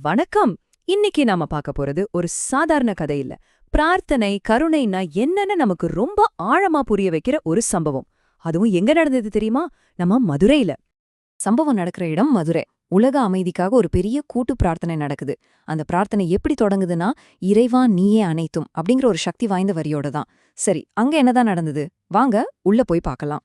வணக்கம். இன்னைக்கு நாம பார்க்க போறது ஒரு சாதாரண கதை இல்ல. பிரார்த்தனை கருணைன்னா என்னன்னு நமக்கு ரொம்ப ஆழமா புரிய வைக்கிற ஒரு சம்பவம். அதுவும் எங்க நடந்தது தெரியுமா? நம்ம மதுரையில. சம்பவம் நடக்கிற இடம் மதுரை. உலக அமைதிக்காக ஒரு பெரிய கூட்டு பிரார்த்தனை நடக்குது. அந்த பிரார்த்தனை எப்படி தொடங்குதுன்னா இறைவா நீயே அனைத்தும் அப்படிங்கிற ஒரு சக்தி வாய்ந்த வரியோட தான். சரி அங்க என்னதான் நடந்தது? வாங்க உள்ள போய் பார்க்கலாம்.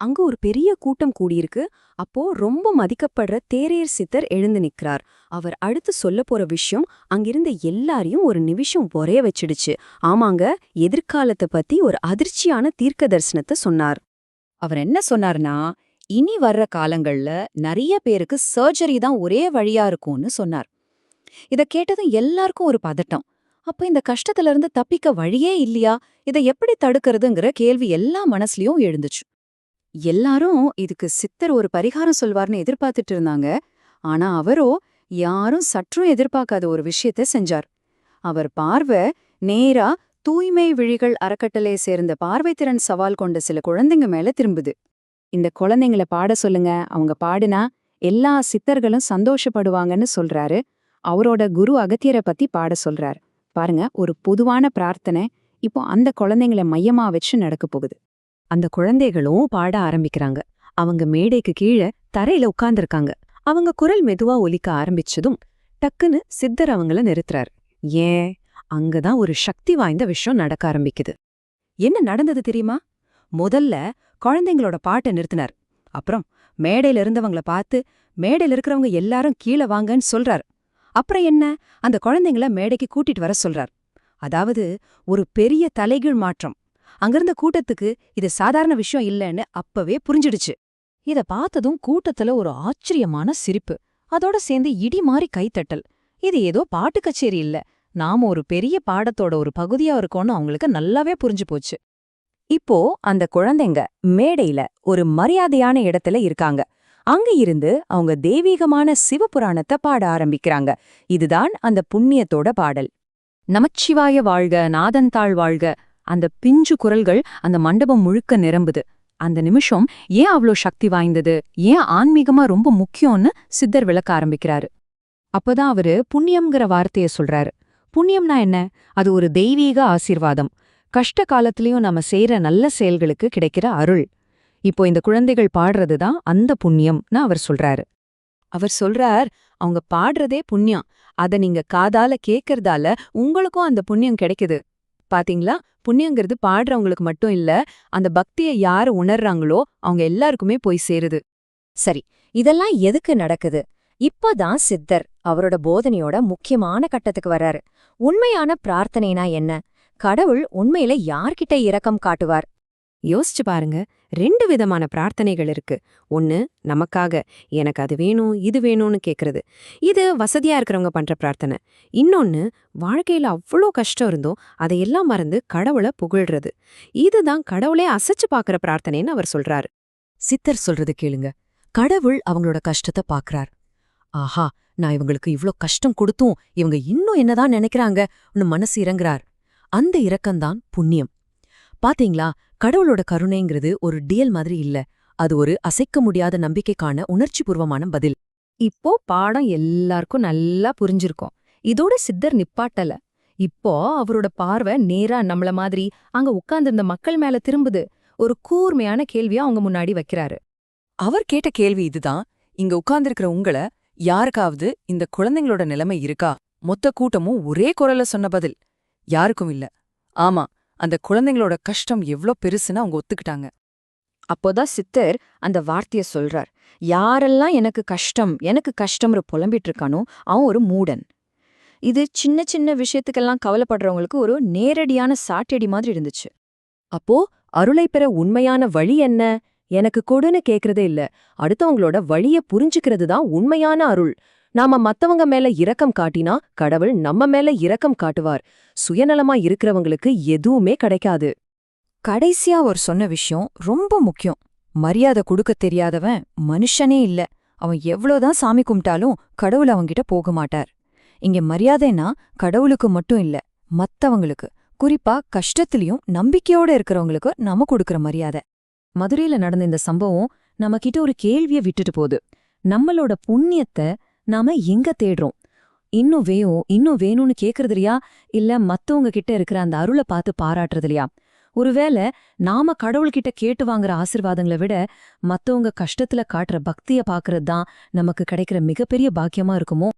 அங்க ஒரு பெரிய கூட்டம் கூடியிருக்கு. அப்போ ரொம்ப மதிக்கப்படுற தேரையர் சித்தர் எழுந்து நிற்கிறார். அவர் அடுத்து சொல்ல போற விஷயம் அங்கிருந்த எல்லாரையும் ஒரு நிமிஷம் ஒரே வச்சிடுச்சு. ஆமாங்க எதிர்காலத்தை பத்தி ஒரு அதிர்ச்சியான தீர்க்க தரிசனத்தை சொன்னார். அவர் என்ன சொன்னார்னா இனி வர்ற காலங்கள்ல நிறைய பேருக்கு சர்ஜரி தான் ஒரே வழியா இருக்கும்னு சொன்னார். இத கேட்டதும் எல்லாருக்கும் ஒரு பதட்டம். அப்ப இந்த கஷ்டத்துல இருந்து தப்பிக்க வழியே இல்லையா? இதை எப்படி தடுக்கிறதுங்கிற கேள்வி எல்லா மனசுலயும் எழுந்துச்சு. எல்லாரும் இதுக்கு சித்தர் ஒரு பரிகாரம் சொல்வார்னு எதிர்பார்த்துட்டு இருந்தாங்க. ஆனா அவரோ யாரும் சற்றும் எதிர்பார்க்காத ஒரு விஷயத்த செஞ்சார். அவர் பார்வை நேரா தூய்மை விழிகள் அறக்கட்டளையை சேர்ந்த பார்வைத்திறன் சவால் கொண்ட சில குழந்தைங்க மேல திரும்புது. இந்த குழந்தைங்கள பாட சொல்லுங்க. அவங்க பாடுனா எல்லா சித்தர்களும் சந்தோஷப்படுவாங்கன்னு சொல்றாரு. அவரோட குரு அகத்தியரை பத்தி பாட சொல்றார். பாருங்க ஒரு பொதுவான பிரார்த்தனை. இப்போ அந்த குழந்தைங்கள மையமா வச்சு நடக்க போகுது. அந்த குழந்தைகளும் பாட ஆரம்பிக்கிறாங்க. அவங்க மேடைக்கு கீழே தரையில உட்கார்ந்துருக்காங்க. அவங்க குரல் மெதுவா ஒலிக்க ஆரம்பிச்சதும் டக்குன்னு சித்தர் அவங்கள நிறுத்துறார். ஏன்? அங்கதான் ஒரு சக்தி வாய்ந்த விஷயம் நடக்க ஆரம்பிக்குது. என்ன நடந்தது தெரியுமா? முதல்ல குழந்தைங்களோட பாட்டை நிறுத்தினார். அப்புறம் மேடையில இருந்தவங்கள பார்த்து மேடையில இருக்கிறவங்க எல்லாரும் கீழே வாங்கன்னு சொல்றார். அப்புறம் என்ன? அந்த குழந்தைங்கள மேடைக்கு கூட்டிட்டு வர சொல்றார். அதாவது ஒரு பெரிய தலைகீழ் மாற்றம். அங்கிருந்த கூட்டத்துக்கு இது சாதாரண விஷயம் இல்லைன்னு அப்பவே புரிஞ்சிடுச்சு. இத பார்த்ததும் கூட்டத்துல ஒரு ஆச்சரியமான சிரிப்பு. அதோட சேர்ந்து இடி மாறி கைத்தட்டல். இது ஏதோ பாட்டு கச்சேரி இல்ல. நாம ஒரு பெரிய பாடத்தோட ஒரு பகுதியா இருக்கோம்னு அவங்களுக்கு நல்லாவே புரிஞ்சு போச்சு. இப்போ அந்த குழந்தைங்க மேடையில ஒரு மரியாதையான இடத்துல இருக்காங்க. அங்க இருந்து அவங்க தெய்வீகமான சிவபுராணத்தை பாட ஆரம்பிக்கிறாங்க. இதுதான் அந்த புண்ணியத்தோட பாடல். நமச்சிவாய வாழ்க நாதந்தாள் வாழ்க அந்த பிஞ்சு குரல்கள் அந்த மண்டபம் முழுக்க நிரம்புது. அந்த நிமிஷம் ஏன் அவ்ளோ சக்தி வாய்ந்தது? ஏன் ஆன்மீகமா ரொம்ப முக்கியம்னு சித்தர் விளக்க ஆரம்பிக்கிறாரு. அப்பதான் அவரு புண்ணியம்ங்கிற வார்த்தைய சொல்றாரு. புண்ணியம்னா என்ன? அது ஒரு தெய்வீக ஆசீர்வாதம். கஷ்ட காலத்திலையும் நம்ம செய்யற நல்ல செயல்களுக்கு கிடைக்கிற அருள். இப்போ இந்த குழந்தைகள் பாடுறதுதான் அந்த புண்ணியம்னு அவர் சொல்றாரு. அவர் சொல்றார் அவங்க பாடுறதே புண்ணியம். அத நீங்க காதால கேக்கறதால உங்களுக்கும் அந்த புண்ணியம் கிடைக்குது. பாத்தீங்களா? புண்ணியங்கிறது பாடுறவங்களுக்கு மட்டும் இல்ல அந்த பக்தியை யாரு உணர்றாங்களோ அவங்க எல்லாருக்குமே போய் சேருது. சரி இதெல்லாம் எதுக்கு நடக்குது? இப்பதான் சித்தர் அவரோட போதனையோட முக்கியமான கட்டத்துக்கு வர்றாரு. உண்மையான பிரார்த்தனைனா என்ன? கடவுள் உண்மையில யார்கிட்ட இரக்கம் காட்டுவார்? யோசிச்சு பாருங்க. ரெண்டு விதமான பிரார்த்தனைகள் இருக்கு. ஒன்னு நமக்காக எனக்கு அது வேணும் இது வேணும்னு கேக்குறது. இது வசதியா இருக்கிறவங்க பண்ற பிரார்த்தனை. இன்னொன்னு வாழ்க்கையில அவ்வளோ கஷ்டம் இருந்தும் அதையெல்லாம் மறந்து கடவுளை புகழ்றது. இதுதான் கடவுளே அசைச்சு பாக்குற பிரார்த்தனைன்னு அவர் சொல்றாரு. சித்தர் சொல்றது கேளுங்க. கடவுள் அவங்களோட கஷ்டத்தை பார்க்கறார். ஆஹா நான் இவங்களுக்கு இவ்ளோ கஷ்டம் கொடுத்தும் இவங்க இன்னும் என்னதான் நினைக்கிறாங்கன்னு மனசு இறங்குறார். அந்த இரக்கம்தான் புண்ணியம். பாத்தீங்களா? கடவுளோட கருணைங்கிறது ஒரு டியல் மாதிரி இல்ல. அது ஒரு அசைக்க முடியாத நம்பிக்கைக்கான உணர்ச்சிபூர்வமான பதில். இப்போ பாடம் எல்லாருக்கும் நல்லா புரிஞ்சிருக்கும். இதோட சித்தர் நிப்பாட்டல. இப்போ அவரோட பார்வை நேரா நம்மள மாதிரி அங்க உட்கார்ந்திருந்த மக்கள் மேல திரும்புது. ஒரு கூர்மையான கேள்வியா அவங்க முன்னாடி வைக்கிறாரு. அவர் கேட்ட கேள்வி இதுதான். இங்க உட்கார்ந்திருக்கிற உங்கள யாருக்காவது இந்த குழந்தைங்களோட நிலைமை இருக்கா? மொத்த கூட்டமும் ஒரே குரல்ல சொன்ன பதில். யாருக்கும் இல்ல. ஆமா அந்த குழந்தைங்களோட கஷ்டம் எவ்ளோ பெருசுன்னு அவங்க ஒத்துக்கிட்டாங்க. அப்போதான் சித்தர் அந்த வார்த்தைய சொல்றார். யாரெல்லாம் எனக்கு கஷ்டம் எனக்கு கஷ்டம்னு புலம்பிட்டு இருக்கானோ அவன் ஒரு மூடன். இது சின்ன சின்ன விஷயத்துக்கெல்லாம் கவலைப்படுறவங்களுக்கு ஒரு நேரடியான சாட்டடி மாதிரி இருந்துச்சு. அப்போ அருளை பெற உண்மையான வழி என்ன? எனக்கு கொடுன்னு கேக்குறதே இல்ல. அடுத்தவங்களோட வழிய புரிஞ்சுக்கிறது தான் உண்மையான அருள். நாம மத்தவங்க மேல இரக்கம் காட்டினா கடவுள் நம்ம மேல இரக்கம் காட்டுவார். சுயநலமா இருக்கிறவங்களுக்கு எதுவுமே கிடைக்காது. கடைசியா அவர் சொன்ன விஷயம் ரொம்ப முக்கியம். மரியாதை கொடுக்க தெரியாதவன் மனுஷனே இல்ல. அவன் எவ்வளோதான் சாமி கும்பிட்டாலும் கடவுள் அவங்கிட்ட போக மாட்டார். இங்க மரியாதைனா கடவுளுக்கு மட்டும் இல்ல மத்தவங்களுக்கு. குறிப்பா கஷ்டத்திலையும் நம்பிக்கையோட இருக்கிறவங்களுக்கு நாம கொடுக்கற மரியாதை. மதுரையில நடந்த இந்த சம்பவம் நம்ம கிட்ட ஒரு கேள்விய விட்டுட்டு போகுது. நம்மளோட புண்ணியத்தை நாம எங்க தேடுறோம்? இன்னும் வேணும் இன்னும் வேணும்னு கேக்குறதுலையா இல்ல மத்தவங்க கிட்ட இருக்கிற அந்த அருளை பார்த்து பாராட்டுறதுலையா ஒருவேளை நாம கடவுள்கிட்ட கேட்டு வாங்குற ஆசிர்வாதங்களை விட மத்தவங்க கஷ்டத்துல காட்டுற பக்திய பாக்குறது தான் நமக்கு கிடைக்கிற மிகப்பெரிய பாக்கியமா இருக்குமோ?